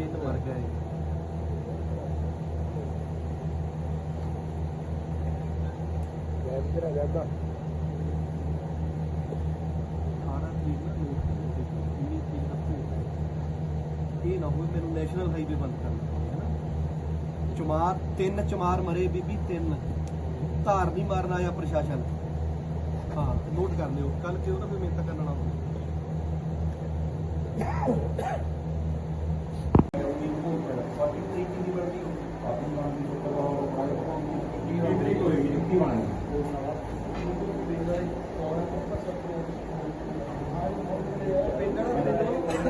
ਤਿੰਨ ਮਰ ਗਏ ਗੈਸ ਕਿਹੜਾ ਗੈਸ ਦਾ 18 ਤਰੀਕ ਨੂੰ ਨੋਟ ਕਰੋ ਇੰਨੀ ਤਰੀਕ ਤੱਕ ਭੋਗ ਇਹ ਨਾ ਹੋਵੇ ਮੈਨੂੰ ਨੈਸ਼ਨਲ ਹਾਈਵੇ ਬੰਦ ਕਰਨਾ ਪਵੇ ਚਮਾਰ ਤਿੰਨ ਚਮਾਰ ਮਰੇ ਬੀਬੀ ਤਿੰਨ। ਧਾਰ ਨਹੀਂ ਮਾਰਨ ਆਇਆ ਪ੍ਰਸ਼ਾਸਨ। ਹਾਂ ਨੋਟ ਕਰ ਲਿਓ ਕੱਲ ਕਿਉਂ ਨਾ ਕੋਈ ਮਿਹਨਤ ਕਰਨ ਵਾਲਾ ਹੋਵੇ। ਸਾਡੀ ਤਰੀਕ ਦੀ ਬਣਦੀ ਹੋਵੇ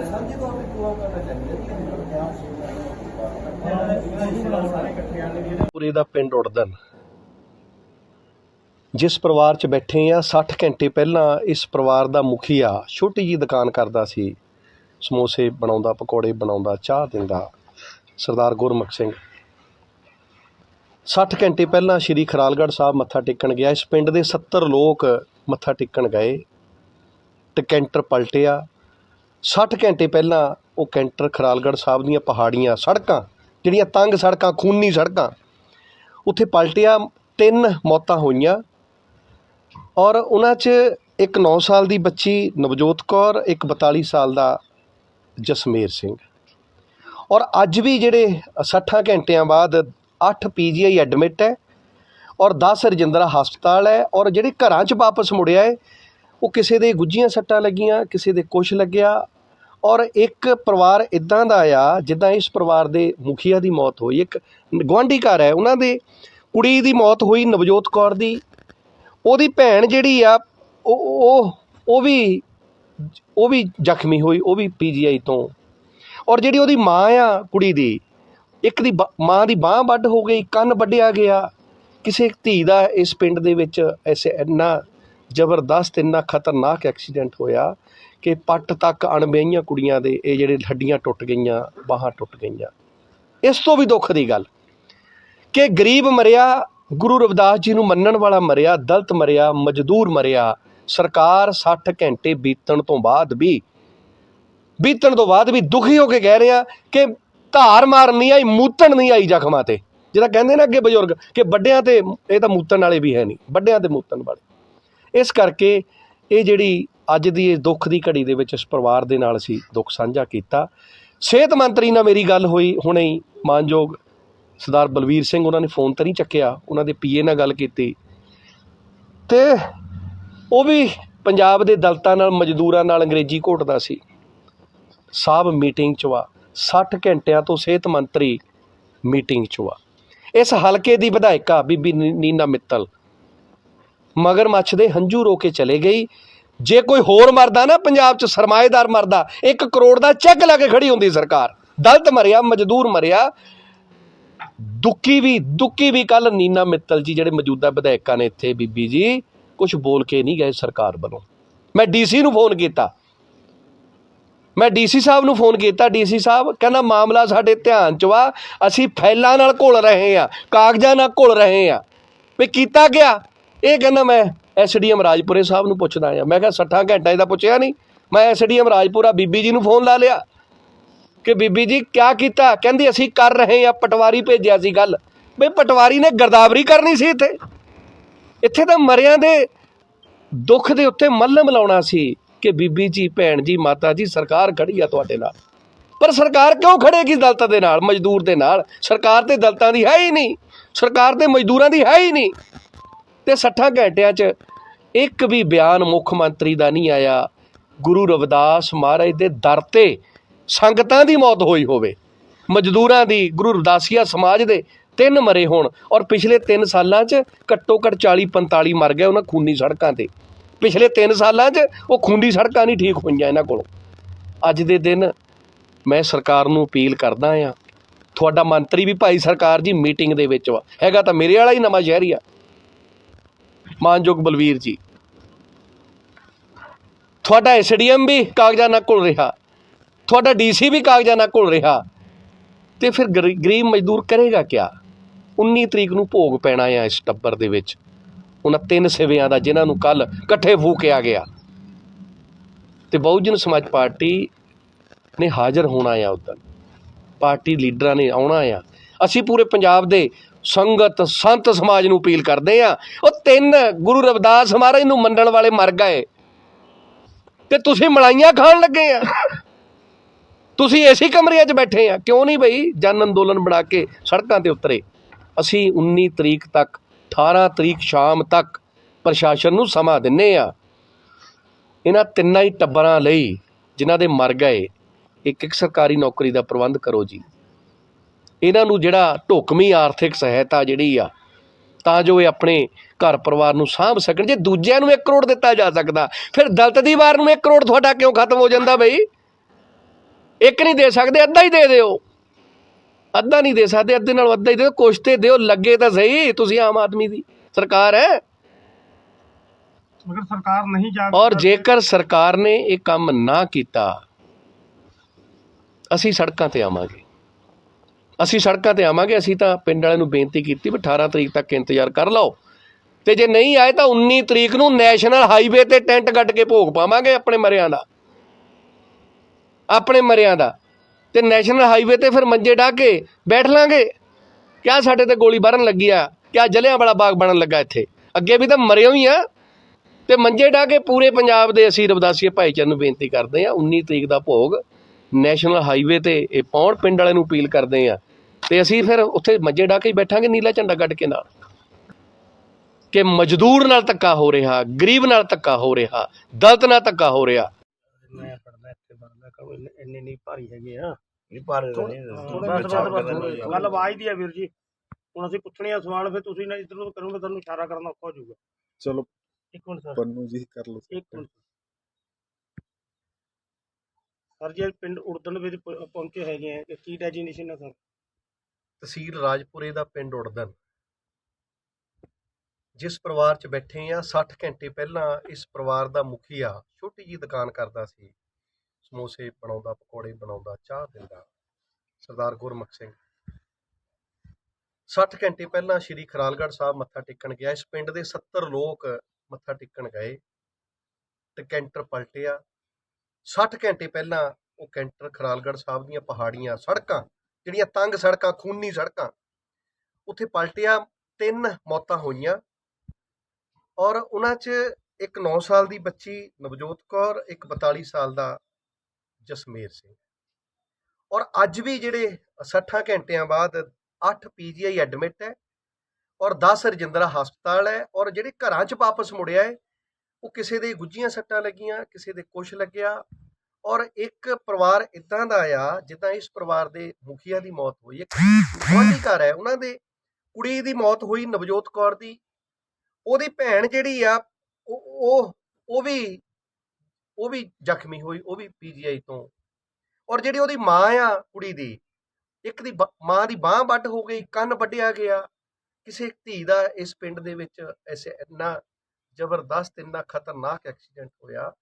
ਸਾਂਝੇ ਤੌਰ ਤੇ ਪ੍ਰੋਗਰਾਮ ਕਰਨਾ ਚਾਹੀਦਾ ਪੁਰੇ ਦਾ ਪਿੰਡ ਉੜਦਨ ਜਿਸ ਪਰਿਵਾਰ 'ਚ ਬੈਠੇ ਆ 60 ਘੰਟੇ ਪਹਿਲਾਂ ਇਸ ਪਰਿਵਾਰ ਦਾ ਮੁਖੀਆ ਛੋਟੀ ਜੀ ਦੁਕਾਨ ਕਰਦਾ ਸੀ। ਸਮੋਸੇ ਬਣਾਉਂਦਾ ਪਕੌੜੇ ਬਣਾਉਂਦਾ ਚਾਹ ਦਿੰਦਾ। ਸਰਦਾਰ ਗੁਰਮੁਖ ਸਿੰਘ। 60 ਘੰਟੇ ਪਹਿਲਾਂ ਸ਼੍ਰੀ ਖਰਾਲਗੜ੍ਹ ਸਾਹਿਬ ਮੱਥਾ ਟੇਕਣ ਗਿਆ। ਇਸ ਪਿੰਡ ਦੇ 70 ਲੋਕ ਮੱਥਾ ਟੇਕਣ ਗਏ। ਤੇ ਕੈਂਟਰ ਪਲਟਿਆ। 60 ਘੰਟੇ ਪਹਿਲਾਂ ਉਹ ਕੈਂਟਰ ਖਰਾਲਗੜ੍ਹ ਸਾਹਿਬ ਦੀਆਂ ਪਹਾੜੀਆਂ ਸੜਕਾਂ, ਜਿਹੜੀਆਂ ਤੰਗ ਸੜਕਾਂ, ਖੂਨੀ ਸੜਕਾਂ, ਉੱਥੇ ਪਲਟਿਆ। ਤਿੰਨ ਮੌਤਾਂ ਹੋਈਆਂ। ਔਰ ਉਹਨਾਂ 'ਚ ਇੱਕ 9 ਸਾਲ ਦੀ ਬੱਚੀ ਨਵਜੋਤ ਕੌਰ, ਇੱਕ 42 ਸਾਲ ਦਾ ਜਸਮੇਰ ਸਿੰਘ। ਔਰ ਅੱਜ ਵੀ ਜਿਹੜੇ 60 ਘੰਟਿਆਂ ਬਾਅਦ 8 ਪੀਜੀਆਈ ਐਡਮਿਟ ਹੈ ਔਰ 10 ਰਜਿੰਦਰਾ ਹਸਪਤਾਲ ਹੈ ਔਰ ਜਿਹੜੇ ਘਰਾਂ 'ਚ ਵਾਪਸ ਮੁੜਿਆ ਹੈ, ਉਹ ਕਿਸੇ ਦੇ ਗੁੱਜੀਆਂ ਸੱਟਾਂ ਲੱਗੀਆਂ, ਕਿਸੇ ਦੇ ਕੁਛ ਲੱਗਿਆ ਔਰ ਇੱਕ ਪਰਿਵਾਰ ਇਦਾਂ ਦਾ ਆ ਜਿੱਦਾਂ ਇਸ ਪਰਿਵਾਰ ਦੇ ਮੁਖੀਆ ਦੀ ਮੌਤ ਹੋਈ। ਇੱਕ ਗੁਆਂਢੀ ਘਰ ਹੈ, ਉਹਨਾਂ ਦੇ ਕੁੜੀ ਦੀ ਮੌਤ ਹੋਈ ਨਵਜੋਤ ਕੌਰ ਦੀ। ਉਹਦੀ ਭੈਣ ਜਿਹੜੀ ਆ, ਉਹ ਉਹ ਉਹ ਵੀ ਉਹ ਵੀ ਜ਼ਖਮੀ ਹੋਈ, ਉਹ ਵੀ ਪੀਜੀਆਈ ਤੋਂ ਔਰ ਜਿਹੜੀ ਉਹਦੀ ਮਾਂ ਆ ਕੁੜੀ ਦੀ, ਇੱਕ ਦੀ ਬ- ਮਾਂ ਦੀ ਬਾਹ ਵੱਢ ਹੋ ਗਈ, ਕੰਨ ਵੱਢਿਆ ਗਿਆ। ਕਿਸੇ ਧੀ ਦਾ ਇਸ ਪਿੰਡ ਦੇ ਵਿੱਚ ਐਸੇ ਇੰਨਾ ਜ਼ਬਰਦਸਤ, ਇੰਨਾ ਖਤਰਨਾਕ ਐਕਸੀਡੈਂਟ ਹੋਇਆ ਕਿ ਪੱਟ ਤੱਕ ਅਣਬਈਆਂ ਕੁੜੀਆਂ ਦੇ ਇਹ ਜਿਹੜੇ ਹੱਡੀਆਂ ਟੁੱਟ ਗਈਆਂ, ਬਾਹਾਂ ਟੁੱਟ ਗਈਆਂ। ਇਸ ਤੋਂ ਵੀ ਦੁੱਖ ਦੀ ਗੱਲ ਕਿ ਗਰੀਬ ਮਰਿਆ, ਗੁਰੂ ਰਵਿਦਾਸ ਜੀ ਨੂੰ ਮੰਨਣ ਵਾਲਾ ਮਰਿਆ, ਦਲਤ ਮਰਿਆ, ਮਜ਼ਦੂਰ ਮਰਿਆ, ਸਰਕਾਰ 60 ਘੰਟੇ ਬੀਤਣ ਤੋਂ ਬਾਅਦ ਵੀ ਬੀਤਣ ਤੋਂ ਬਾਅਦ ਵੀ ਦੁਖੀ ਹੋ ਕੇ ਕਹਿ ਰਿਹਾ ਕਿ ਧਾਰ ਮਾਰਨ ਨਹੀਂ ਆਈ, ਮੂਤਣ ਨਹੀਂ ਆਈ ਜ਼ਖਮਾਂ ਤੇ। ਜਿਹੜਾ ਕਹਿੰਦੇ ਨੇ ਅੱਗੇ ਬਜ਼ੁਰਗ ਕਿ ਵੱਡਿਆਂ ਤੇ, ਇਹ ਤਾਂ ਮੂਤਣ ਵਾਲੇ ਵੀ ਹੈ ਨਹੀਂ, ਵੱਡਿਆਂ ਤੇ ਮੂਤਣ ਵਾਲੇ। ਇਸ ਕਰਕੇ ਇਹ ਜਿਹੜੀ ਅੱਜ ਦੀ ਇਸ ਦੁੱਖ ਦੀ ਘੜੀ ਦੇ ਵਿੱਚ ਇਸ ਪਰਿਵਾਰ ਦੇ ਨਾਲ ਅਸੀਂ ਦੁੱਖ ਸਾਂਝਾ ਕੀਤਾ। ਸਿਹਤ ਮੰਤਰੀ ਨਾਲ ਮੇਰੀ ਗੱਲ ਹੋਈ, ਹੁਣੇ ਹੀ ਮਾਨਯੋਗ ਸਰਦਾਰ ਬਲਵੀਰ ਸਿੰਘ ਉਹਨਾਂ ਨੇ ਫੋਨ ਤਾਂ ਨਹੀਂ ਚੱਕਿਆ, ਉਹਨਾਂ ਦੇ ਪੀਏ ਨਾਲ ਗੱਲ ਕੀਤੀ। ਤੇ ਉਹ ਵੀ ਪੰਜਾਬ ਦੇ ਦਲਤਾਂ ਨਾਲ, ਮਜ਼ਦੂਰਾਂ ਨਾਲ, ਅੰਗਰੇਜ਼ੀ ਘੋਟਦਾ ਸੀ। ਸਾਹਿਬ ਮੀਟਿੰਗ 'ਚ ਵਾ 60 ਘੰਟਿਆਂ ਤੋਂ ਸਿਹਤ ਮੰਤਰੀ ਮੀਟਿੰਗ 'ਚ ਵਾ। ਇਸ ਹਲਕੇ ਦੀ ਵਿਧਾਇਕਾ ਬੀਬੀ ਨੀ- ਨੀਨਾ ਮਿੱਤਲ। ਮਗਰਮੱਛ ਦੇ ਹੰਝੂ ਰੋ ਕੇ ਚਲੇ ਗਈ। ਜੇ ਕੋਈ ਹੋਰ ਮਰਦਾ ਨਾ, ਪੰਜਾਬ 'ਚ ਸਰਮਾਏਦਾਰ ਮਰਦਾ 1 ਕਰੋੜ ਦਾ ਚੈੱਕ ਲਾ ਕੇ ਖੜੀ ਹੁੰਦੀ ਸਰਕਾਰ। ਦਲਤ ਮਰਿਆ, ਮਜ਼ਦੂਰ ਮਰਿਆ। ਦੁੱਕੀ ਵੀ ਦੁੱਕੀ ਵੀ ਕੱਲ ਨੀਨਾ ਮਿੱਤਲ ਜੀ ਜਿਹੜੇ ਮੌਜੂਦਾ ਵਿਧਾਇਕਾਂ ਨੇ ਇੱਥੇ ਬੀਬੀ ਜੀ ਕੁਝ ਬੋਲ ਕੇ ਨਹੀਂ ਗਏ ਸਰਕਾਰ ਵੱਲੋਂ। ਮੈਂ ਡੀਸੀ ਨੂੰ ਫੋਨ ਕੀਤਾ। ਮੈਂ ਡੀਸੀ ਸਾਹਿਬ ਨੂੰ ਫੋਨ ਕੀਤਾ, ਡੀਸੀ ਸਾਹਿਬ, ਕਹਿੰਦਾ ਮਾਮਲਾ ਸਾਡੇ ਧਿਆਨ 'ਚ ਵਾ, ਅਸੀਂ ਫਾਈਲਾਂ ਨਾਲ ਘੁਲ ਰਹੇ ਆ ਕਾਗਜ਼ਾਂ ਨਾਲ ਘੁਲ ਰਹੇ ਆ ਵੀ ਕੀਤਾ ਗਿਆ ਇਹ ਕਹਿੰਦਾ ਮੈਂ ਐਸਡੀਐਮ ਰਾਜਪੁਰੇ ਸਾਹਿਬ ਨੂੰ ਪੁੱਛਦਾ ਆ ਮੈਂ ਕਿਹਾ 60 ਘੰਟਾ ਇਹਦਾ ਪੁੱਛਿਆ ਨਹੀਂ ਮੈਂ ਐਸਡੀਐਮ ਰਾਜਪੁਰਾ ਬੀਬੀ ਜੀ ਨੂੰ ਫੋਨ ਲਾ ਲਿਆ ਕਿ ਬੀਬੀ ਜੀ ਕਿਆ ਕੀਤਾ? ਕਹਿੰਦੀ ਅਸੀਂ ਕਰ ਰਹੇ ਆ ਪਟਵਾਰੀ ਭੇਜਿਆ ਸੀ ਗੱਲ। ਬਈ ਪਟਵਾਰੀ ਨੇ ਗਰਦਾਵਰੀ ਕਰਨੀ ਸੀ ਇੱਥੇ। ਇੱਥੇ ਤਾਂ ਮਰਿਆਂ ਦੇ ਦੁੱਖ ਦੇ ਉੱਤੇ ਮੱਲਮ ਲਾਉਣਾ ਸੀ। ਕਿ ਬੀਬੀ ਜੀ, ਭੈਣ ਜੀ, ਮਾਤਾ ਜੀ, ਸਰਕਾਰ ਖੜੀ ਆ ਤੁਹਾਡੇ ਨਾਲ। ਪਰ ਸਰਕਾਰ ਕਿਉਂ ਖੜੇਗੀ ਦਲਤਾਂ ਦੇ ਨਾਲ, ਮਜ਼ਦੂਰ ਦੇ ਨਾਲ? ਸਰਕਾਰ ਤੇ ਦਲਤਾਂ ਦੀ ਹੈ ਹੀ ਨਹੀਂ। ਸਰਕਾਰ ਤੇ ਮਜ਼ਦੂਰਾਂ ਦੀ ਹੈ ਹੀ ਨਹੀਂ। ਤੇ 60 ਘੰਟਿਆਂ 'ਚ ਇੱਕ ਵੀ ਬਿਆਨ ਮੁੱਖ ਮੰਤਰੀ ਦਾ ਨਹੀਂ ਆਇਆ। ਗੁਰੂ ਰਵਿਦਾਸ ਮਹਾਰਾਜ ਦੇ ਦਰ ਤੇ ਸੰਗਤਾਂ ਦੀ ਮੌਤ ਹੋਈ ਹੋਵੇ। ਮਜ਼ਦੂਰਾਂ ਦੀ, ਗੁਰੂ ਰਵਿਦਾਸੀਆ ਸਮਾਜ ਦੇ ਤਿੰਨ ਮਰੇ ਹੋਣ। ਔਰ ਪਿਛਲੇ 3 ਸਾਲਾਂ 'ਚ ਘੱਟੋ ਘੱਟ 40 45 ਮਰ ਗਏ ਉਹਨਾਂ ਖੂਨੀ ਸੜਕਾਂ ਤੇ। ਪਿਛਲੇ 3 ਸਾਲਾਂ 'ਚ ਉਹ ਖੂਨੀ ਸੜਕਾਂ ਨਹੀਂ ਠੀਕ ਹੋਈਆਂ ਇਹਨਾਂ ਕੋਲੋਂ। ਅੱਜ ਦੇ ਦਿਨ ਮੈਂ ਸਰਕਾਰ ਨੂੰ ਅਪੀਲ ਕਰਦਾ ਆ ਤੁਹਾਡਾ ਮੰਤਰੀ ਵੀ ਭਾਈ ਸਰਕਾਰ ਜੀ ਮੀਟਿੰਗ ਦੇ ਵਿੱਚ ਵਾ। ਹੈਗਾ ਤਾਂ ਮੇਰੇ ਵਾਲਾ ਹੀ ਨਵਾਂ ਸ਼ਹਿਰੀ ਆ। ਮਾਨਯੋਗ ਬਲਵੀਰ ਜੀ, ਤੁਹਾਡਾ ਐਸਡੀਐਮ ਵੀ ਕਾਗਜ਼ਾਂ ਨਾਲ ਘੁਲ ਰਿਹਾ। ਤੁਹਾਡਾ ਡੀਸੀ ਵੀ ਕਾਗਜ਼ਾਂ ਨਾਲ ਘੁਲ ਰਿਹਾ। ਤੇ ਫਿਰ ਗਰੀ- ਗਰੀਬ ਮਜ਼ਦੂਰ ਕਰੇਗਾ ਕਿਆ? 19 ਤਰੀਕ ਨੂੰ ਭੋਗ ਪੈਣਾ ਆ ਇਸ ਟੱਬਰ ਦੇ ਵਿੱਚ। ਉਹਨਾਂ ਤਿੰਨ ਸਿਵਿਆਂ ਦਾ ਜਿਨ੍ਹਾਂ ਨੂੰ ਕੱਲ ਇਕੱਠੇ ਫੂਕਿਆ ਗਿਆ। ਤੇ ਬਹੁਜਨ ਸਮਾਜ ਪਾਰਟੀ ਨੇ ਹਾਜ਼ਰ ਹੋਣਾ ਆ ਉਦੋਂ ਪਾਰਟੀ ਲੀਡਰਾਂ ਨੇ ਆਉਣਾ ਆ। ਅਸੀਂ ਪੂਰੇ ਪੰਜਾਬ ਦੇ ਸੰਗਤ, ਸੰਤ ਸਮਾਜ ਨੂੰ ਅਪੀਲ ਕਰਦੇ ਆ, ਉਹ ਤਿੰਨ ਗੁਰੂ ਰਵਿਦਾਸ ਮਹਾਰਾਜ ਨੂੰ ਮੰਨਣ ਵਾਲੇ ਮਰ ਗਏ। ਤੇ ਤੁਸੀਂ ਮਲਾਈਆਂ ਖਾਣ ਲੱਗੇ ਆ। ਤੁਸੀਂ ਏਸੀ ਕਮਰਿਆਂ 'ਚ ਬੈਠੇ ਆ। ਕਿਉਂ ਨਹੀਂ ਬਈ ਜਨ ਅੰਦੋਲਨ ਬਣਾ ਕੇ ਸੜਕਾਂ ਤੇ ਉਤਰੇ? ਅਸੀਂ 19 ਤਰੀਕ ਤੱਕ 18 ਤਰੀਕ ਸ਼ਾਮ ਤੱਕ ਪ੍ਰਸ਼ਾਸਨ ਨੂੰ ਸਮਾਂ ਦਿੰਨੇ ਆ। ਇਹਨਾਂ ਤਿੰਨਾਂ ਹੀ ਟੱਬਰਾਂ ਲਈ ਜਿਨ੍ਹਾਂ ਦੇ ਮਰ ਗਏ, ਇੱਕ ਇੱਕ ਸਰਕਾਰੀ ਨੌਕਰੀ ਦਾ ਪ੍ਰਬੰਧ ਕਰੋ ਜੀ। ਇਹਨਾਂ ਨੂੰ ਜਿਹੜਾ ਢੋਕਮੀ ਆਰਥਿਕ ਸਹਾਇਤਾ ਜਿਹੜੀ ਆ, ਤਾਂ ਜੋ ਇਹ ਆਪਣੇ ਘਰ ਪਰਿਵਾਰ ਨੂੰ ਸਾਂਭ ਸਕਣ। ਜੇ ਦੂਜਿਆਂ ਨੂੰ 1 ਕਰੋੜ ਦਿੱਤਾ ਜਾ ਸਕਦਾ, ਫਿਰ ਦਲਤ ਦੀ ਵਾਰ ਨੂੰ 1 ਕਰੋੜ ਤੁਹਾਡਾ ਕਿਉਂ ਖਤਮ ਹੋ ਜਾਂਦਾ ਬਈ? ਇੱਕ ਨਹੀਂ ਦੇ ਸਕਦੇ, ਅੱਧਾ ਹੀ ਦੇ ਦਿਓ। ਅੱਧਾ ਨਹੀਂ ਦੇ ਸਕਦੇ ਅੱਧੇ ਨਾਲ ਅੱਧਾ ਹੀ ਦਿਓ ਕੁਛ ਤੇ ਦਿਓ ਲੱਗੇ ਤਾਂ ਸਹੀ ਤੁਸੀਂ ਆਮ ਆਦਮੀ ਦੀ ਸਰਕਾਰ ਹੈ। ਮਗਰ ਸਰਕਾਰ ਨਹੀਂ ਜਾ ਔਰ ਜੇਕਰ ਸਰਕਾਰ ਨੇ ਇਹ ਕੰਮ ਨਾ ਕੀਤਾ ਅਸੀਂ ਸੜਕਾਂ ਤੇ ਆਵਾਂਗੇ। ਅਸੀਂ ਸੜਕਾਂ ਤੇ ਆਵਾਂਗੇ ਅਸੀਂ ਤਾਂ ਪਿੰਡ ਵਾਲਿਆਂ ਨੂੰ ਬੇਨਤੀ ਕੀਤੀ ਵੀ 18 ਤਰੀਕ ਤੱਕ ਇੰਤਜ਼ਾਰ ਕਰ ਲਓ। ਤੇ ਜੇ ਨਹੀਂ ਆਏ ਤਾਂ 19 ਤਰੀਕ ਨੂੰ ਨੈਸ਼ਨਲ ਹਾਈਵੇ ਤੇ ਟੈਂਟ ਗੱਡ ਕੇ ਭੋਗ ਪਾਵਾਂਗੇ ਆਪਣੇ ਮਰਿਆਂ ਦਾ। ਆਪਣੇ ਮਰਿਆਂ ਦਾ। ਤੇ ਨੈਸ਼ਨਲ ਹਾਈਵੇ ਤੇ ਫਿਰ ਮੰਜੇ ਢਾ ਕੇ ਬੈਠ ਲਾਂਗੇ। ਕਿਆ ਸਾਡੇ ਤੇ ਗੋਲੀ ਬਾਰਨ ਲੱਗੀ ਆ? ਕਿਆ ਜਲਿਆਂ ਵਾਲਾ ਬਾਗ ਬਣਨ ਲੱਗਾ ਇੱਥੇ? ਅੱਗੇ ਵੀ ਤਾਂ ਮਰਿਓ ਹੀ ਆ। ਤੇ ਮੰਜੇ ਢਾ ਕੇ ਪੂਰੇ ਪੰਜਾਬ ਦੇ ਅਸੀਂ ਰਵਦਾਸੀਏ ਭਾਈਚਾਰੇ ਨੂੰ ਬੇਨਤੀ ਕਰਦੇ ਆ 19 ਤਰੀਕ ਦਾ ਭੋਗ ਨੈਸ਼ਨਲ ਹਾਈਵੇ ਤੇ ਇਹ ਪੌਣ ਪਿੰਡ ਵਾਲਿਆਂ ਨੂੰ ਅਪੀਲ ਕਰਦੇ ਆ। ਤੇ ਅਸੀਂ ਫਿਰ ਉੱਥੇ ਮੰਜੇ ਢਾ ਕੇ ਹੀ ਬੈਠਾਂਗੇ ਨੀਲਾ ਝੰਡਾ ਗੱਡ ਕੇ ਨਾਲ। ਕਿ ਮਜ਼ਦੂਰ ਨਾਲ ਧੱਕਾ ਹੋ ਰਿਹਾ, ਗਰੀਬ ਨਾਲ ਧੱਕਾ ਹੋ ਰਿਹਾ, ਦਲਤ ਨਾਲ ਧੱਕਾ ਹੋ ਰਿਹਾ ਮੈਂ ਪੜਦਾ ਇੱਥੇ ਪੜਦਾ ਕਹੋ ਇੰਨੇ ਨਹੀਂ ਭਾਰੀ ਹੈਗੇ ਆ। ਨਹੀਂ ਭਾਰੇ ਤਾਂ ਨਹੀਂ ਬਸ ਬਸ ਬਸ ਗੱਲ ਆਵਾਜ਼ ਦੀ ਆ ਵੀਰ ਜੀ। ਹੁਣ ਅਸੀਂ ਪੁੱਛਣੇ ਆ ਸਵਾਲ ਫਿਰ ਤੁਸੀਂ ਨਾ ਇੱਧਰ ਨੂੰ ਕਰੋਗੇ ਤੁਹਾਨੂੰ ਇਸ਼ਾਰਾ ਕਰਨਾ ਔਖਾ ਹੋ ਜਾਊਗਾ। ਚਲੋ ਇੱਕ ਮਿੰਟ ਸਰ। ਪੰਨੂ ਜੀ ਕਰ ਲਓ। ਇੱਕ ਮਿੰਟ ਸਰ। ਜੀ ਪਿੰਡ ਉੜਦਣ ਵਿੱਚ ਪਹੁੰਚੇ ਹੈਗੇ ਆ। ਕੀ ਡੈਜੀਨੇਸ਼ਨ ਹੈ ਸਰ? ਤਹਿਸੀਲ ਰਾਜਪੁਰੇ ਦਾ ਪਿੰਡ ਉੜਦਨ ਜਿਸ ਪਰਿਵਾਰ 'ਚ ਬੈਠੇ ਆ 60 ਘੰਟੇ ਪਹਿਲਾਂ ਇਸ ਪਰਿਵਾਰ ਦਾ ਮੁਖੀਆ ਛੋਟੀ ਜੀ ਦੁਕਾਨ ਕਰਦਾ ਸੀ। ਸਮੋਸੇ ਬਣਾਉਂਦਾ, ਪਕੌੜੇ ਬਣਾਉਂਦਾ, ਚਾਹ ਦਿੰਦਾ। ਸਰਦਾਰ ਗੁਰਮੁਖ ਸਿੰਘ। 60 ਘੰਟੇ ਪਹਿਲਾਂ ਸ਼੍ਰੀ ਖਰਾਲਗੜ੍ਹ ਸਾਹਿਬ ਮੱਥਾ ਟੇਕਣ ਗਿਆ। ਇਸ ਪਿੰਡ ਦੇ 70 ਲੋਕ ਮੱਥਾ ਟੇਕਣ ਗਏ ਤੇ ਕੈਂਟਰ ਪਲਟਿਆ। 60 ਘੰਟੇ ਪਹਿਲਾਂ ਉਹ ਕੈਂਟਰ ਖਰਾਲਗੜ੍ਹ ਸਾਹਿਬ ਦੀਆਂ ਪਹਾੜੀਆਂ, ਸੜਕਾਂ, ਜਿਹੜੀਆਂ ਤੰਗ ਸੜਕਾਂ, ਖੂਨੀ ਸੜਕਾਂ, ਉੱਥੇ ਪਲਟਿਆ। ਤਿੰਨ ਮੌਤਾਂ ਹੋਈਆਂ ਔਰ ਉਹਨਾਂ 'ਚ ਇੱਕ 9 ਸਾਲ ਦੀ ਬੱਚੀ ਨਵਜੋਤ ਕੌਰ, ਇੱਕ 42 ਸਾਲ ਦਾ ਜਸਮੇਰ ਸਿੰਘ। ਔਰ ਅੱਜ ਵੀ ਜਿਹੜੇ 60 ਘੰਟਿਆਂ ਬਾਅਦ 8 ਪੀਜੀਆਈ ਐਡਮਿਟ ਹੈ ਔਰ 10 ਰਜਿੰਦਰਾ ਹਸਪਤਾਲ ਹੈ ਔਰ ਜਿਹੜੇ ਘਰਾਂ 'ਚ ਵਾਪਸ ਮੁੜਿਆ ਹੈ, ਉਹ ਕਿਸੇ ਦੇ ਗੁੱਜੀਆਂ ਸੱਟਾਂ ਲੱਗੀਆਂ, ਕਿਸੇ ਦੇ ਕੁਛ ਲੱਗਿਆ ਔਰ ਇੱਕ ਪਰਿਵਾਰ ਇਦਾਂ ਦਾ ਆ, ਜਿੱਦਾਂ ਇਸ ਪਰਿਵਾਰ ਦੇ ਮੁਖੀਆ ਦੀ ਮੌਤ ਹੋਈ ਇੱਕ ਗੁਆਂਢੀ ਘਰ ਹੈ, ਉਹਨਾਂ ਦੇ ਕੁੜੀ ਦੀ ਮੌਤ ਹੋਈ ਨਵਜੋਤ ਕੌਰ ਦੀ। ਉਹਦੀ ਭੈਣ ਜਿਹੜੀ ਆ ਉਹ ਉਹ ਵੀ ਉਹ ਵੀ ਜ਼ਖਮੀ ਹੋਈ, ਉਹ ਵੀ ਪੀਜੀਆਈ ਤੋਂ। ਔਰ ਜਿਹੜੀ ਉਹਦੀ ਮਾਂ ਆ ਕੁੜੀ ਦੀ, ਇੱਕ ਦੀ ਬ- ਮਾਂ ਦੀ ਬਾਹ ਵੱਢ ਹੋ ਗਈ, ਕੰਨ ਵੱਢਿਆ ਗਿਆ। ਕਿਸੇ ਧੀ ਦਾ ਇਸ ਪਿੰਡ ਦੇ ਵਿੱਚ ਐਸੇ ਇੰਨਾ ਜ਼ਬਰਦਸਤ, ਇੰਨਾ ਖਤਰਨਾਕ ਐਕਸੀਡੈਂਟ ਹੋਇਆ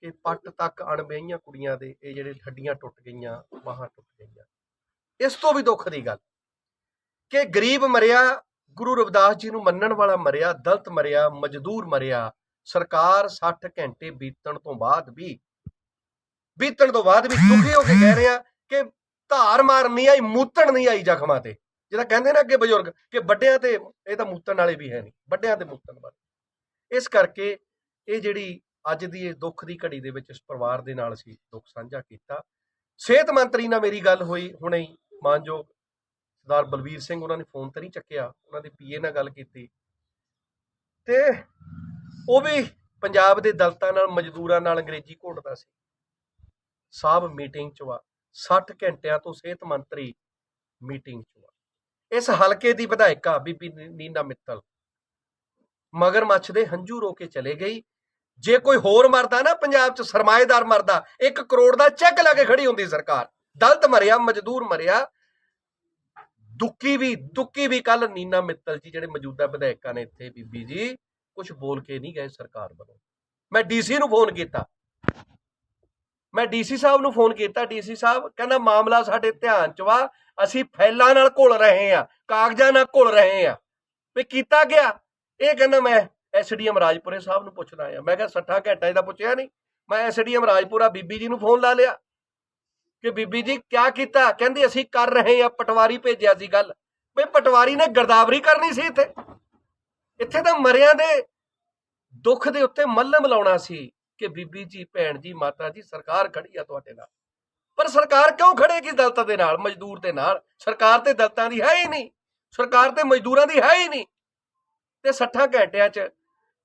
ਕਿ ਪੱਟ ਤੱਕ ਅਣਬਈਆਂ ਕੁੜੀਆਂ ਦੇ ਇਹ ਜਿਹੜੇ ਹੱਡੀਆਂ ਟੁੱਟ ਗਈਆਂ, ਬਾਹਾਂ ਟੁੱਟ ਗਈਆਂ। ਇਸ ਤੋਂ ਵੀ ਦੁੱਖ ਦੀ ਗੱਲ ਕਿ ਗਰੀਬ ਮਰਿਆ, ਗੁਰੂ ਰਵਿਦਾਸ ਜੀ ਨੂੰ ਮੰਨਣ ਵਾਲਾ ਮਰਿਆ, ਦਲਤ ਮਰਿਆ, ਮਜ਼ਦੂਰ ਮਰਿਆ ਸਰਕਾਰ 60 ਘੰਟੇ ਬੀਤਣ ਤੋਂ ਬਾਅਦ ਵੀ, ਬੀਤਣ ਤੋਂ ਬਾਅਦ ਵੀ ਦੁਖੀ ਹੋ ਕੇ ਕਹਿ ਰਿਹਾ ਕਿ ਧਾਰ ਮਾਰ ਨਹੀਂ ਆਈ, ਮੂਤਣ ਨਹੀਂ ਆਈ ਜ਼ਖਮਾਂ ਤੇ। ਜਿਹੜਾ ਕਹਿੰਦੇ ਨੇ ਅੱਗੇ ਬਜ਼ੁਰਗ ਕਿ ਵੱਡਿਆਂ ਤੇ, ਇਹ ਤਾਂ ਮੂਤਣ ਵਾਲੇ ਵੀ ਹੈ ਨਹੀਂ, ਵੱਡਿਆਂ ਤੇ ਮੂਤਣ ਵਾਲੇ। ਇਸ ਕਰਕੇ ਇਹ ਜਿਹੜੀ ਅੱਜ ਦੀ ਇਹ ਦੁੱਖ ਦੀ ਘੜੀ ਦੇ ਵਿੱਚ ਇਸ ਪਰਿਵਾਰ ਦੇ ਨਾਲ ਅਸੀਂ ਦੁੱਖ ਸਾਂਝਾ ਕੀਤਾ। ਸਿਹਤ ਮੰਤਰੀ ਨਾਲ ਮੇਰੀ ਗੱਲ ਹੋਈ, ਹੁਣੇ ਹੀ ਮਾਨਯੋਗ ਸਰਦਾਰ ਬਲਬੀਰ ਸਿੰਘ ਉਹਨਾਂ ਨੇ ਫੋਨ ਤੇ ਨਹੀਂ ਚੱਕਿਆ, ਉਹਨਾਂ ਦੇ ਪੀਏ ਨਾਲ ਗੱਲ ਕੀਤੀ। ਤੇ ਉਹ ਵੀ ਪੰਜਾਬ ਦੇ ਦਲਤਾਂ ਨਾਲ, ਮਜ਼ਦੂਰਾਂ ਨਾਲ ਅੰਗਰੇਜ਼ੀ ਘੋਟਦਾ ਸੀ। ਸਾਹਿਬ ਮੀਟਿੰਗ ਚ ਵਾ 60 ਘੰਟਿਆਂ ਤੋਂ ਸਿਹਤ ਮੰਤਰੀ ਮੀਟਿੰਗ ਚ ਵਾ। ਇਸ ਹਲਕੇ ਦੀ ਵਿਧਾਇਕਾ ਬੀਬੀ ਨੀਨਾ ਮਿੱਤਲ। ਮਗਰਮੱਛ ਦੇ ਹੰਝੂ ਰੋ ਕੇ ਚਲੇ ਗਈ। ਜੇ ਕੋਈ ਹੋਰ ਮਰਦਾ ਨਾ, ਪੰਜਾਬ 'ਚ ਸਰਮਾਏਦਾਰ ਮਰਦਾ 1 ਕਰੋੜ ਦਾ ਚੈੱਕ ਲੈ ਕੇ ਖੜੀ ਹੁੰਦੀ ਸਰਕਾਰ। ਦਲਤ ਮਰਿਆ, ਮਜ਼ਦੂਰ ਮਰਿਆ। ਦੁੱਕੀ ਵੀ ਦੁੱਕੀ ਵੀ ਕੱਲ ਨੀਨਾ ਮਿੱਤਲ ਜੀ, ਜਿਹੜੇ ਮੌਜੂਦਾ ਵਿਧਾਇਕਾਂ ਨੇ ਇੱਥੇ ਬੀਬੀ ਜੀ ਕੁਝ ਬੋਲ ਕੇ ਨਹੀਂ ਗਏ ਸਰਕਾਰ ਵੱਲੋਂ। ਮੈਂ ਡੀਸੀ ਨੂੰ ਫੋਨ ਕੀਤਾ। ਮੈਂ ਡੀਸੀ ਸਾਹਿਬ ਨੂੰ ਫੋਨ ਕੀਤਾ। ਡੀਸੀ ਸਾਹਿਬ ਕਹਿੰਦਾ, ਮਾਮਲਾ ਸਾਡੇ ਧਿਆਨ 'ਚ ਵਾ। ਅਸੀਂ ਫੈਲਾਂ ਨਾਲ ਘੁਲ ਰਹੇ ਆ ਕਾਗਜ਼ਾਂ ਨਾਲ ਘੁਲ ਰਹੇ ਆ ਵੀ ਕੀਤਾ ਗਿਆ ਇਹ ਕਹਿੰਦਾ, ਮੈਂ ਐਸਡੀਐਮ ਰਾਜਪੁਰੇ ਸਾਹਿਬ ਨੂੰ ਪੁੱਛਦਾ ਆ ਮੈਂ ਕਿਹਾ 60 ਘੰਟਾ ਇਹਦਾ ਪੁੱਛਿਆ ਨਹੀਂ ਮੈਂ ਐਸਡੀਐਮ ਰਾਜਪੁਰਾ ਬੀਬੀ ਜੀ ਨੂੰ ਫੋਨ ਲਾ ਲਿਆ ਕਿ ਬੀਬੀ ਜੀ ਕਿਆ ਕੀਤਾ? ਕਹਿੰਦੀ, ਅਸੀਂ ਕਰ ਰਹੇ ਆ ਪਟਵਾਰੀ ਭੇਜਿਆ ਸੀ ਗੱਲ। ਵੀ ਪਟਵਾਰੀ ਨੇ ਗਰਦਾਵਰੀ ਕਰਨੀ ਸੀ ਇੱਥੇ। ਇੱਥੇ ਤਾਂ ਮਰਿਆਂ ਦੇ ਦੁੱਖ ਦੇ ਉੱਤੇ ਮੱਲਮ ਲਾਉਣਾ ਸੀ ਕਿ ਬੀਬੀ ਜੀ, ਭੈਣ ਜੀ, ਮਾਤਾ ਜੀ, ਸਰਕਾਰ ਖੜੀ ਆ ਤੁਹਾਡੇ ਨਾਲ। ਪਰ ਸਰਕਾਰ ਕਿਉਂ ਖੜੇਗੀ ਦਲਤ ਦੇ ਨਾਲ, ਮਜ਼ਦੂਰ ਦੇ ਨਾਲ? ਸਰਕਾਰ ਤੇ ਦਲਤਾਂ ਦੀ ਹੈ ਹੀ ਨਹੀਂ। ਸਰਕਾਰ ਤੇ ਮਜ਼ਦੂਰਾਂ ਦੀ ਹੈ ਹੀ ਨਹੀਂ। ਤੇ 60 ਘੰਟਿਆਂ 'ਚ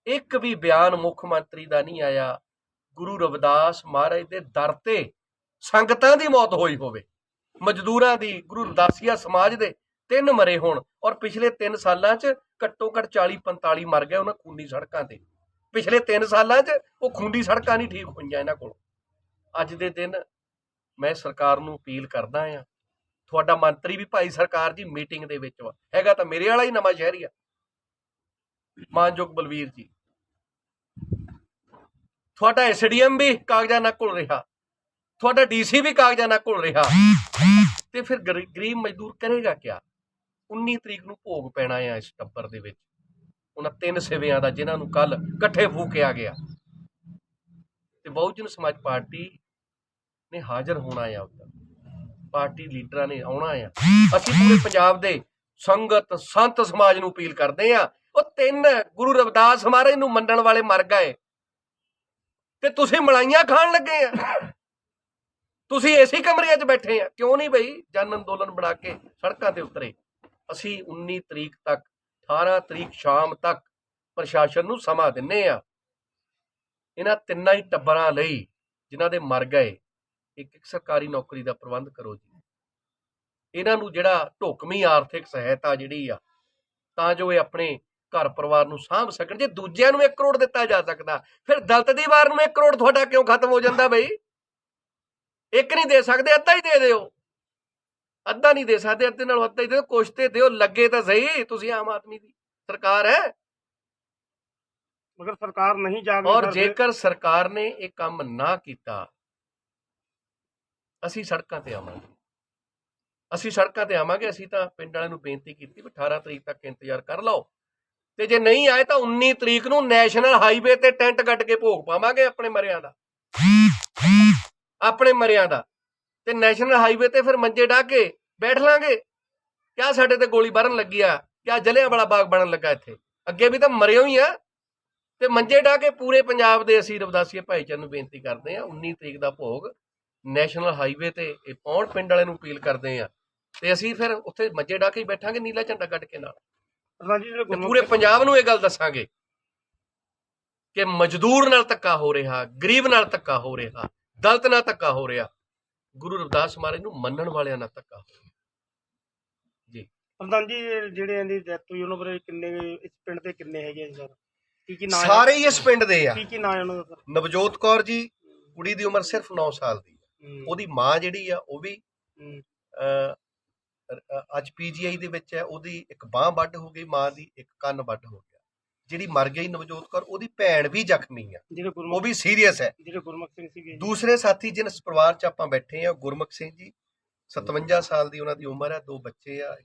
ਇੱਕ ਵੀ ਬਿਆਨ ਮੁੱਖ ਮੰਤਰੀ ਦਾ ਨਹੀਂ ਆਇਆ। ਗੁਰੂ ਰਵਿਦਾਸ ਮਹਾਰਾਜ ਦੇ ਦਰ ਤੇ ਸੰਗਤਾਂ ਦੀ ਮੌਤ ਹੋਈ ਹੋਵੇ। ਮਜ਼ਦੂਰਾਂ ਦੀ, ਗੁਰੂ ਰਵਿਦਾਸੀਆ ਸਮਾਜ ਦੇ ਤਿੰਨ ਮਰੇ ਹੋਣ ਔਰ ਪਿਛਲੇ 3 ਸਾਲਾਂ 'ਚ ਘੱਟੋ ਘੱਟ 40 45 ਮਰ ਗਏ ਉਹਨਾਂ ਖੂਨੀ ਸੜਕਾਂ ਤੇ। ਪਿਛਲੇ 3 ਸਾਲਾਂ 'ਚ ਉਹ ਖੂਨੀ ਸੜਕਾਂ ਨਹੀਂ ਠੀਕ ਹੋਈਆਂ ਇਹਨਾਂ ਕੋਲ। ਅੱਜ ਦੇ ਦਿਨ ਮੈਂ ਸਰਕਾਰ ਨੂੰ ਅਪੀਲ ਕਰਦਾ ਆ ਤੁਹਾਡਾ ਮੰਤਰੀ ਵੀ ਭਾਈ ਸਰਕਾਰ ਜੀ ਮੀਟਿੰਗ ਦੇ ਵਿੱਚ ਵਾ। ਹੈਗਾ ਤਾਂ ਮੇਰੇ ਵਾਲਾ ਹੀ ਨਵਾਂ ਸ਼ਹਿਰੀ ਆ। ਮਾਨਯੋਗ ਬਲਵੀਰ ਜੀ। ਤੁਹਾਡਾ ਐਸਡੀਐਮ ਵੀ ਕਾਗਜ਼ਾਂ ਨਾਲ ਘੁਲ ਰਿਹਾ। ਤੁਹਾਡਾ ਡੀਸੀ ਵੀ ਕਾਗਜ਼ਾਂ ਨਾਲ ਘੁਲ ਰਿਹਾ। ਤੇ ਫਿਰ ਗਰੀ- ਗਰੀਬ ਮਜ਼ਦੂਰ ਕਰੇਗਾ ਕਿਆ? 19 ਤਰੀਕ ਨੂੰ ਭੋਗ ਪੈਣਾ ਆ ਇਸ ਟੱਬਰ ਦੇ ਵਿੱਚ। ਉਹਨਾਂ ਤਿੰਨ ਸਿਵਿਆਂ ਦਾ ਜਿਨ੍ਹਾਂ ਨੂੰ ਕੱਲ ਇਕੱਠੇ ਫੂਕਿਆ ਗਿਆ। ਤੇ ਬਹੁਜਨ ਸਮਾਜ ਪਾਰਟੀ ਨੇ ਹਾਜ਼ਰ ਹੋਣਾ ਆ ਉੱਧਰ। ਪਾਰਟੀ ਲੀਡਰਾਂ ਨੇ ਆਉਣਾ ਆ। ਅਸੀਂ ਪੂਰੇ ਪੰਜਾਬ ਦੇ ਸੰਗਤ, ਸੰਤ ਸਮਾਜ ਨੂੰ ਅਪੀਲ ਕਰਦੇ ਆ, ਉਹ ਤਿੰਨ ਗੁਰੂ ਰਵਿਦਾਸ ਮਹਾਰਾਜ ਨੂੰ ਮੰਨਣ ਵਾਲੇ ਮਰ ਗਏ ਤੇ ਤੁਸੀਂ ਮਲਾਈਆਂ ਖਾਣ ਲੱਗੇ ਆ। ਤੁਸੀਂ ਏਸੀ ਕਮਰਿਆਂ 'ਚ ਬੈਠੇ ਆ। ਕਿਉਂ ਨਹੀਂ ਬਈ? ਜਨ ਅੰਦੋਲਨ ਬਣਾ ਕੇ ਸੜਕਾਂ ਤੇ ਉਤਰੇ। ਅਸੀਂ 19 ਤਰੀਕ ਤੱਕ 18 ਤਰੀਕ ਸ਼ਾਮ ਤੱਕ ਪ੍ਰਸ਼ਾਸਨ ਨੂੰ ਸਮਾਂ ਦਿੰਨੇ ਆ। ਇਹਨਾਂ ਤਿੰਨਾਂ ਹੀ ਟੱਬਰਾਂ ਲਈ ਜਿਨ੍ਹਾਂ ਦੇ ਮਰ ਗਏ, ਇੱਕ ਇੱਕ ਸਰਕਾਰੀ ਨੌਕਰੀ ਦਾ ਪ੍ਰਬੰਧ ਕਰੋ ਜੀ। ਇਹਨਾਂ ਨੂੰ ਜਿਹੜਾ ਢੋਕਮੀ ਆਰਥਿਕ ਸਹਾਇਤਾ ਜਿਹੜੀ ਆ, ਤਾਂ ਜੋ ਇਹ ਆਪਣੇ ਘਰ ਪਰਿਵਾਰ ਨੂੰ ਸਾਂਭ ਸਕਣ। ਜੇ ਦੂਜਿਆਂ ਨੂੰ 1 ਕਰੋੜ ਦਿੱਤਾ ਜਾ ਸਕਦਾ, ਫਿਰ ਦਲਤ ਦੀ ਵਾਰ ਨੂੰ 1 ਕਰੋੜ ਤੁਹਾਡਾ ਕਿਉਂ ਖਤਮ ਹੋ ਜਾਂਦਾ ਬਈ? ਇੱਕ ਨਹੀਂ ਦੇ ਸਕਦੇ, ਅੱਧਾ ਹੀ ਦੇ ਦਿਓ। ਅੱਧਾ ਨਹੀਂ ਦੇ ਸਕਦੇ ਅੱਧੇ ਨਾਲ ਅੱਧਾ ਹੀ ਦੇ ਦਿਓ ਕੁਛ ਤੇ ਦਿਓ ਲੱਗੇ ਤਾਂ ਸਹੀ ਤੁਸੀਂ ਆਮ ਆਦਮੀ ਦੀ ਸਰਕਾਰ ਹੈ। ਮਗਰ ਸਰਕਾਰ ਨਹੀਂ ਜਾਗ ਔਰ ਜੇਕਰ ਸਰਕਾਰ ਨੇ ਇਹ ਕੰਮ ਨਾ ਕੀਤਾ ਅਸੀਂ ਸੜਕਾਂ ਤੇ ਆਵਾਂਗੇ। ਅਸੀਂ ਸੜਕਾਂ ਤੇ ਆਵਾਂਗੇ ਅਸੀਂ ਤਾਂ ਪਿੰਡ ਵਾਲਿਆਂ ਨੂੰ ਬੇਨਤੀ ਕੀਤੀ ਵੀ 18 ਤਰੀਕ ਤੱਕ ਇੰਤਜ਼ਾਰ ਕਰ ਲਓ। ਤੇ ਜੇ ਨਹੀਂ ਆਏ ਤਾਂ 19 ਤਰੀਕ ਨੂੰ ਨੈਸ਼ਨਲ ਹਾਈਵੇ ਤੇ ਟੈਂਟ ਕੱਟ ਕੇ ਭੋਗ ਪਾਵਾਂਗੇ ਆਪਣੇ ਮਰਿਆਂ ਦਾ। ਆਪਣੇ ਮਰਿਆਂ ਦਾ। ਤੇ ਨੈਸ਼ਨਲ ਹਾਈਵੇ ਤੇ ਫਿਰ ਮੰਜੇ ਢਾ ਕੇ ਬੈਠ ਲਾਂਗੇ। ਕਿਆ ਸਾਡੇ ਤੇ ਗੋਲੀ ਬਾਰਨ ਲੱਗੀ ਆ? ਕਿਆ ਜਲਿਆਂ ਵਾਲਾ ਬਾਗ ਬਣਨ ਲੱਗਾ ਇੱਥੇ? ਅੱਗੇ ਵੀ ਤਾਂ ਮਰਿਓ ਹੀ ਆ। ਤੇ ਮੰਜੇ ਢਾ ਕੇ ਪੂਰੇ ਪੰਜਾਬ ਦੇ ਅਸੀਂ ਰਵਦਾਸੀਏ ਭਾਈਚਾਰੇ ਨੂੰ ਬੇਨਤੀ ਕਰਦੇ ਆ 19 ਤਰੀਕ ਦਾ ਭੋਗ ਨੈਸ਼ਨਲ ਹਾਈਵੇ ਤੇ ਇਹ ਪੌਣ ਪਿੰਡ ਵਾਲੇ ਨੂੰ ਅਪੀਲ ਕਰਦੇ ਆ ਤੇ ਅਸੀਂ ਫਿਰ ਉੱਥੇ ਮੰਜੇ ਢਾ ਕੇ ਹੀ ਬੈਠਾਂਗੇ ਨੀਲਾ ਝੰਡਾ ਕੱਢ ਕੇ ਨਾਲ। ਤੇ ਪੂਰੇ ਪੰਜਾਬ ਨੂੰ ਇਹ ਗੱਲ ਦੱਸਾਂਗੇ ਕਿ ਮਜ਼ਦੂਰ ਨਾਲ ਧੱਕਾ ਹੋ ਰਿਹਾ ਗਰੀਬ ਨਾਲ ਧੱਕਾ ਹੋ ਰਿਹਾ ਦਲਿਤ ਨਾਲ ਧੱਕਾ ਹੋ ਰਿਹਾ। ਗੁਰੂ ਰਵਿਦਾਸ ਮਹਾਰਾਜ ਨੂੰ ਮੰਨਣ ਵਾਲਿਆਂ ਨਾਲ ਧੱਕਾ ਹੋ ਰਿਹਾ ਪ੍ਰਧਾਨ ਜੀ ਜਿਹੜੇ ਇਹਦੀ ਡੈਥ ਹੋਈ ਉਹਨਾਂ ਬਾਰੇ ਕਿੰਨੇ ਇਸ ਪਿੰਡ ਦੇ ਕਿੰਨੇ ਹੈਗੇ ਆ ਜੀ ਸਰ? ਕੀ ਕੀ ਨਾਂ? ਸਾਰੇ ਹੀ ਇਸ ਪਿੰਡ ਦੇ ਆ। ਕੀ ਕੀ ਨਾਂ ਉਹਨਾਂ ਦਾ ਸਰ? ਨਵਜੋਤ ਕੌਰ ਜੀ ਕੁੜੀ ਦੀ ਉਮਰ ਸਿਰਫ 9 ਸਾਲ ਦੀ ਹੈ ਹੂੰ, ਉਹਦੀ ਮਾਂ ਜਿਹੜੀ ਆ ਉਹ ਵੀ ਅੱਜ ਪੀਜੀਆਈ ਦੇ ਵਿੱਚ ਹੈ ਉਹਦੀ ਇੱਕ ਬਾਹ ਵੱਢ ਹੋ ਗਈ ਮਾਂ ਦੀ ਇੱਕ ਕੰਨ ਵੱਢ ਹੋ ਗਿਆ ਜਿਹੜੀ ਮਰ ਗਈ ਨਵਜੋਤ ਕੌਰ ਉਹਦੀ ਭੈਣ ਵੀ ਜ਼ਖਮੀ ਆ ਉਹ ਵੀ ਸੀਰੀਅਸ ਹੈ ਜਿਹੜੇ ਗੁਰਮੁਖ ਸਿੰਘ ਸੀਗੇ। ਦੂਸਰੇ ਸਾਥੀ ਜਿਸ ਪਰਿਵਾਰ 'ਚ ਆਪਾਂ ਬੈਠੇ ਆ ਗੁਰਮੁਖ ਸਿੰਘ ਜੀ 57 ਸਾਲ ਦੀ ਉਹਨਾਂ ਦੀ ਉਮਰ ਹੈ ਦੋ ਬੱਚੇ ਆ